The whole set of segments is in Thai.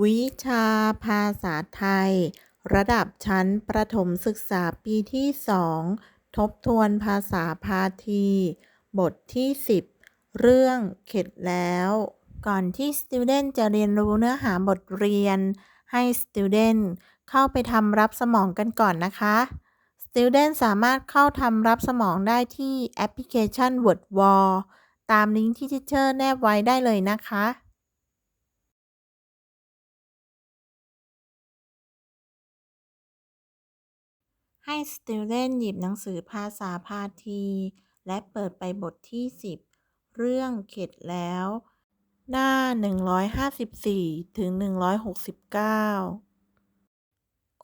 วิชาภาษาไทย ระดับชั้นประถมศึกษาปีที่2ทบทวนภาษาพาที บทที่ 10 เรื่องเข็ดแล้ว ก่อนที่ student จะเรียนรู้เนื้อหาบทเรียน ให้ student เข้าไปทำรับสมองกันก่อนนะคะ student สามารถเข้าทำรับสมองได้ที่แอปพลิเคชัน Word Wall ตามลิงก์ที่ teacher แนบไว้ได้เลยนะคะ ให้ student หยิบหนังสือภาษาพาที และเปิดไปบทที่ 10 เรื่องเข็ดแล้ว หน้า 154 ถึง 169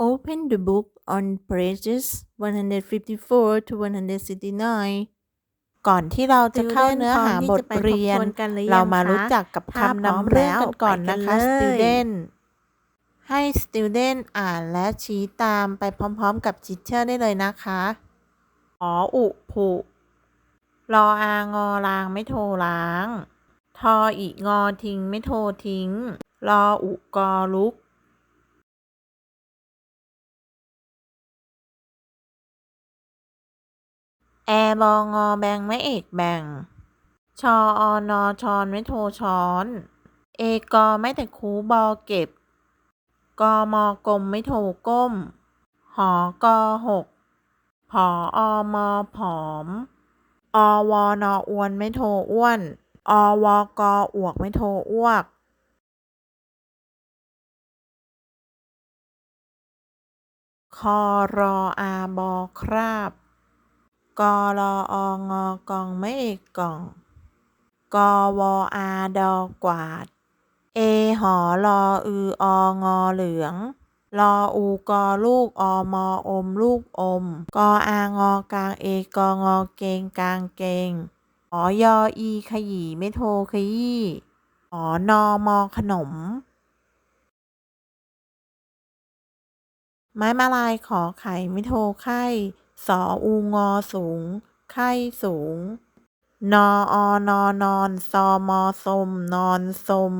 Open the book on pages 154 to 169ก่อนที่เราจะเข้าเนื้อหาบทเรียน เรามารู้จักกับคำนำเรื่องกันก่อนนะคะ student ให้ student อ่านและชี้ตามไปพร้อมๆกับ teacher ได้เลยนะคะออุผุรออางอรางไม่โทรล้าง ทออีงอทิ้งไม่โทรทิ้ง รออุกอลุกแอบองอแบงไม่เอกแบ่ง ชออนอชอนไม่โทรช้อน เอกอไม่แต่คูบอเก็บ กมกลมไม่โทรก้มหอกหกผออมอผอม อวนออวนไม่โทอ้วน อวกออวกไม่โทอ้วกคอรออาบอคราบกอรอองอกองไม่เอกกองกอวออาดอกวาด เอหอรออือองอเหลืองรออูกอลูกอมออมลูกอม กออางอกลางเอกองอเกงกลางเกงหอยออีขยี้ไม่โทขยี้หอนอมอขนม ไม้มาลายขอไข่ไม่โทไข่สออูงอสูง ไข่สูง นออนอนอน ซอมอสม นอนสม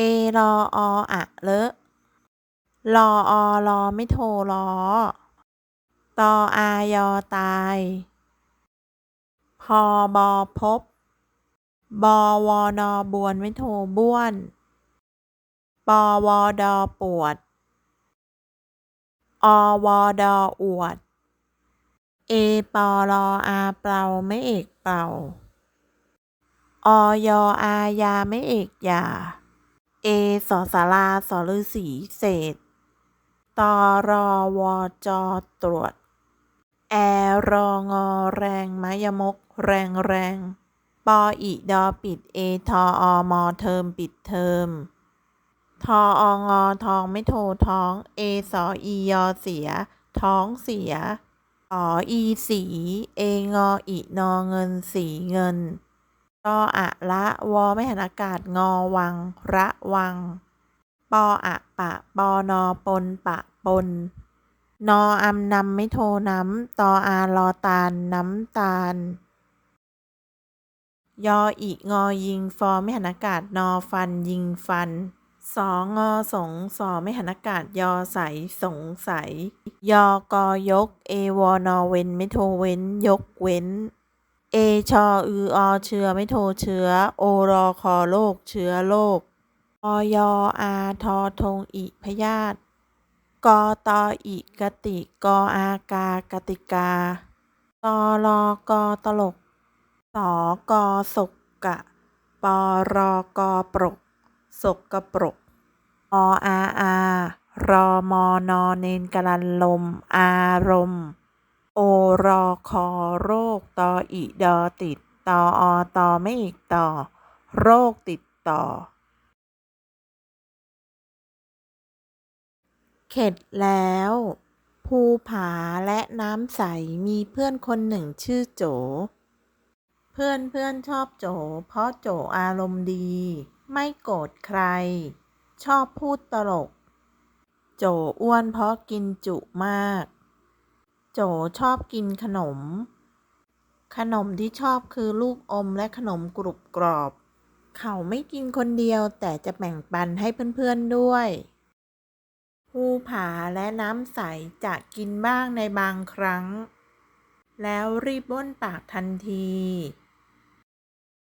เอรอออะเลอะรออรอไม่โทรรอตออายอตาย พอบอพบบอวอนอบวนไม่โทรบ้วนปอวอดอปวด อวอดออวด เอปอรออาเปล่าไม่เอกเปล่าออยอายาไม่เอกยา เอสอสาราสอฤาษีเศษตอรอวอจอตรวจ แอรองอแรงมะยมก แรงแรงปออีดอปิดเอทออมอเทอมปิดเทอมทอองอทองไม่โทท้อง เอสออียอเสีย ท้องเสียอออีสี เองออีนอเงินสีเงิน ตออะละวอไม่หันอากาศงอวัง ระวัง ปออะปะ ปอนอปนปะปน นออำนำไม่โทน้ำตออารอตาลน้ำตาล ยออีงอยิงฟอไม่หันอากาศนอฟันยิงฟันสองอสงสอไม่หันอากาศยอใสสงสัย ยอกอยก เอวอนอเว้นไม่โทเว้น ยกเว้น เอชออืออเชื้อไม่โทเชื้อ โอรอคอโรคเชื้อโรคออยอาทอทงอิพยาธกอตออิกติกออากากติกาตอรอกอตลกสอกอสกกะปอรอกอปรกสกกระปรกออาอารอมอนอเนนกลันลม อารมณ์ โอรอคอโรคตออิดอติดตออตอไม่อีกต่อ โรคติดต่อ เข็ดแล้ว ภูผาและน้ำใสมีเพื่อนคนหนึ่งชื่อโจ เพื่อนเพื่อนชอบโจ เพราะโจอารมณ์ดี ไม่โกรธใคร ชอบพูดตลก โจอ้วนเพราะกินจุมาก โจชอบกินขนม ขนมที่ชอบคือลูกอมและขนมกรุบกรอบ เขาไม่กินคนเดียวแต่จะแบ่งปันให้เพื่อนๆด้วย ภูผาและน้ำใสจะกินบ้างในบางครั้ง แล้วรีบบ้วนปากทันที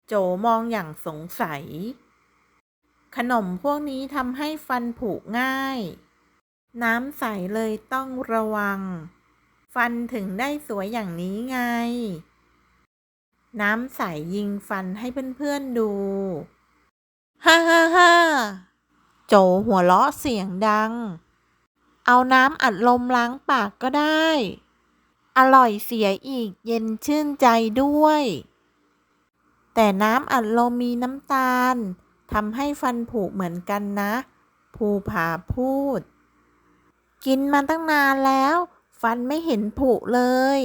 โจมองอย่างสงสัย ขนมพวกนี้ทำให้ฟันผุง่าย น้ำใสเลยต้องระวัง ฟันถึงได้สวยอย่างนี้ไง น้ำใสยิงฟันให้เพื่อนๆดู ฮ่าฮ่าฮ่าโจหัวเราะเสียงดัง เอาน้ำอัดลมล้างปากก็ได้ อร่อยเสียอีกเย็นชื่นใจด้วย แต่น้ำอัดลมมีน้ำตาลทำให้ฟันผุเหมือนกันนะ ภูผาพูด กินมาตั้งนานแล้ว ฟันไม่เห็นผุเลย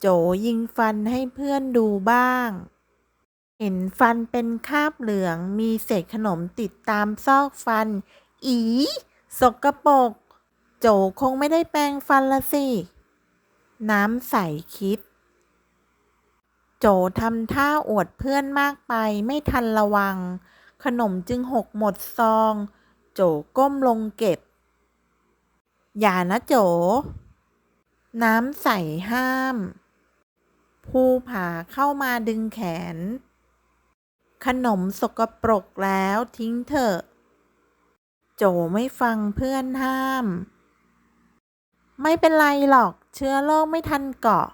โจยิงฟันให้เพื่อนดูบ้าง เห็นฟันเป็นคาบเหลืองมีเศษขนมติดตามซอกฟัน อีสกปรกโจคงไม่ได้แปรงฟันละสิ น้ำใสคิด โจทำท่าอวดเพื่อนมากไปไม่ทันระวัง ขนมจึงหกหมดซอง โจก้มลงเก็บ อย่านะโจ น้ำใสห้าม ภูผาเข้ามาดึงแขน ขนมสกปรกแล้วทิ้งเถอะ โจไม่ฟังเพื่อนห้าม ไม่เป็นไรหรอกเชื้อโรคไม่ทันเกาะ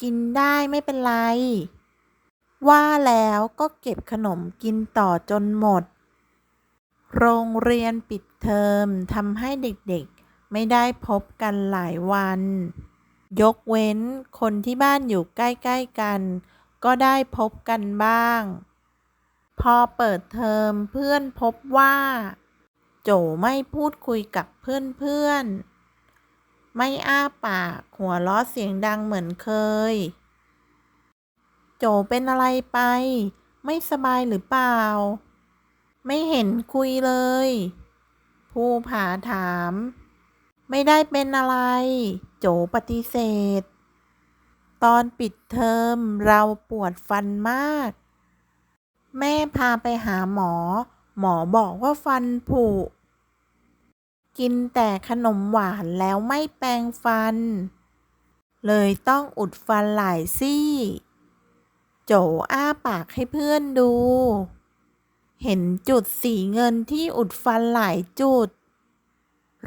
กินได้ไม่เป็นไร ว่าแล้วก็เก็บขนมกินต่อจนหมด โรงเรียนปิดเทอมทำให้เด็กๆ ไม่ได้พบกันหลายวัน ยกเว้นคนที่บ้านอยู่ใกล้ๆกัน ก็ได้พบกันบ้าง พอเปิดเทอมเพื่อนพบว่า โจไม่พูดคุยกับเพื่อนๆ ไม่อ้าปาก หัวเราะเสียงดังเหมือนเคย โจเป็นอะไรไป ไม่สบายหรือเปล่า ไม่เห็นคุยเลยภูผาถาม ไม่ได้เป็นอะไร โจปฏิเสธ ตอนปิดเทอมเราปวดฟันมาก แม่พาไปหาหมอ หมอบอกว่าฟันผุ กินแต่ขนมหวานแล้วไม่แปรงฟัน เลยต้องอุดฟันหลายซี่ โจอ้าปากให้เพื่อนดู เห็นจุดสีเงินที่อุดฟันหลายจุด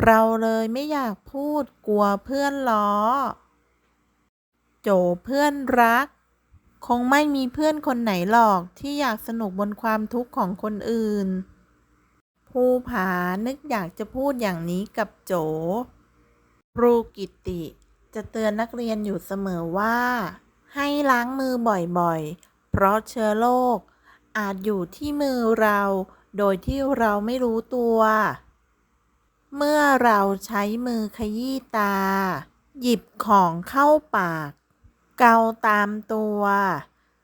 เราเลยไม่อยากพูดกลัวเพื่อนล้อ โจเพื่อนรัก คงไม่มีเพื่อนคนไหนหรอกที่อยากสนุกบนความทุกข์ของคนอื่น ภูผานึกอยากจะพูดอย่างนี้กับโจครูกิตติจะเตือนนักเรียนอยู่เสมอว่า ให้ล้างมือบ่อยๆ เพราะเชื้อโรคอาจอยู่ที่มือเรา โดยที่เราไม่รู้ตัว เมื่อเราใช้มือขยี้ตา หยิบของเข้าปาก เกาตามตัว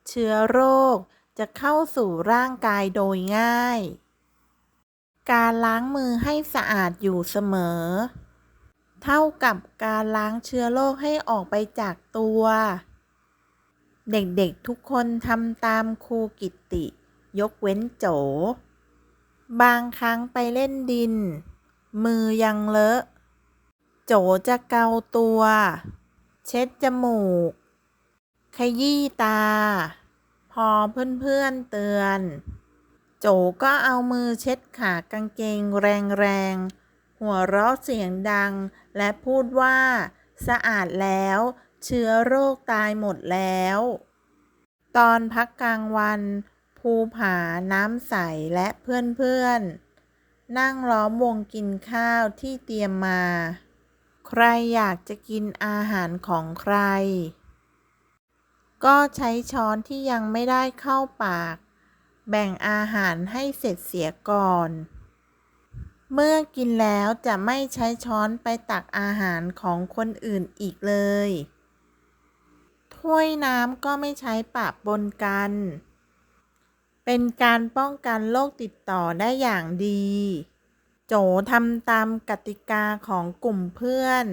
เชื้อโรคจะเข้าสู่ร่างกายโดยง่าย การล้างมือให้สะอาดอยู่เสมอ เท่ากับการล้างเชื้อโรคให้ออกไปจากตัว เด็กๆทุกคนทำตามครูกิตติ ยกเว้นโจ บางครั้งไปเล่นดิน มือยังเลอะ โจจะเกาตัว เช็ดจมูก ขยี้ตา พอเพื่อนๆเตือน โจก็เอามือเช็ดขากางเกงแรงๆ หัวเราะเสียงดัง และพูดว่า สะอาดแล้ว เชื้อโรคตายหมดแล้ว ตอนพักกลางวัน ภูผาน้ำใสและเพื่อนๆ นั่งล้อมวงกินข้าวที่เตรียมมา ใครอยากจะกินอาหารของใคร ก็ใช้ช้อนที่ยังไม่ได้เข้าปาก แบ่งอาหารให้เสร็จเสียก่อน เมื่อกินแล้วจะไม่ใช้ช้อนไปตักอาหารของคนอื่นอีกเลย ถ้วยน้ำก็ไม่ใช้ปะปนกัน เป็นการป้องกันโรคติดต่อได้อย่างดี โจทำตามกติกาของกลุ่มเพื่อน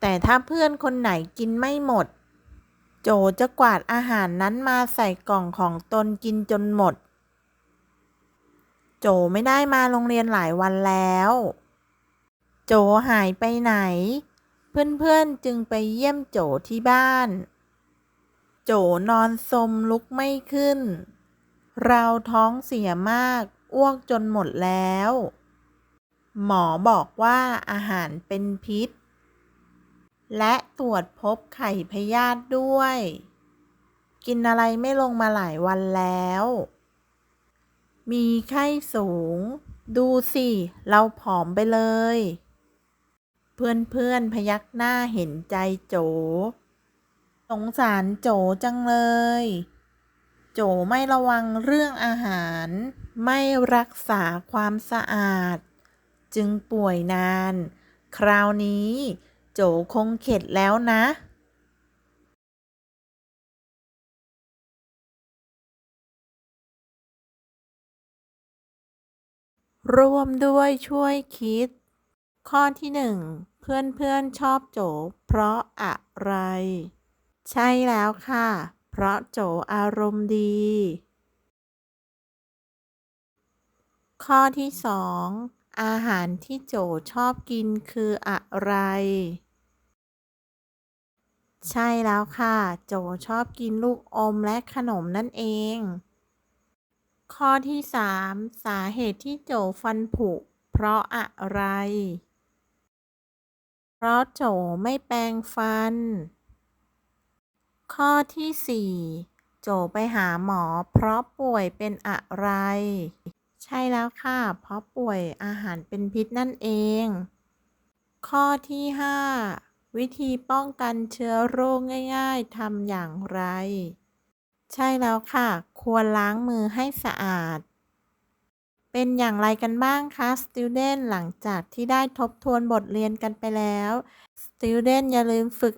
แต่ถ้าเพื่อนคนไหนกินไม่หมดโจจจะกวาดอาหารนั้นมาใส่กล่องของตนกินจนหมด โจไม่ได้มาโรงเรียนหลายวันแล้ว โจหายไปไหน เพื่อนๆจึงไปเยี่ยมโจที่บ้าน โจนอนสมลุกไม่ขึ้น เราท้องเสียมาก อ้วกจนหมดแล้ว หมอบอกว่าอาหารเป็นพิษ และตรวจพบไข่พยาธิด้วย กินอะไรไม่ลงมาหลายวันแล้ว มีไข้สูง ดูสิ เราผอมไปเลย เพื่อนๆพยักหน้าเห็นใจโจ สงสารโจจังเลย โจไม่ระวังเรื่องอาหาร ไม่รักษาความสะอาด จึงป่วยนาน คราวนี้ โจคงเข็ดแล้วนะ ร่วมด้วยช่วยคิด ข้อที่หนึ่งเพื่อนๆชอบโจ เพราะอะไร ใช่แล้วค่ะ เพราะโจอารมณ์ดี ข้อที่สองอาหารที่โจชอบกินคืออะไร ใช่แล้วค่ะ โจชอบกินลูกอมและขนมนั่นเอง ข้อที่สามสาเหตุที่โจฟันผุ เพราะอะไร เพราะโจไม่แปรงฟัน ข้อที่สี่โจไปหาหมอ เพราะป่วยเป็นอะไร ใช่แล้วค่ะ เพราะป่วยอาหารเป็นพิษนั่นเอง ข้อที่ห้าวิธีป้องกันเชื้อโรคง่ายๆทำอย่างไร ใช่แล้วค่ะ ควรล้างมือให้สะอาด เป็นอย่างไรกันบ้างคะ student หลังจากที่ได้ทบทวนบทเรียนกันไปแล้ว student อย่าลืมฝึก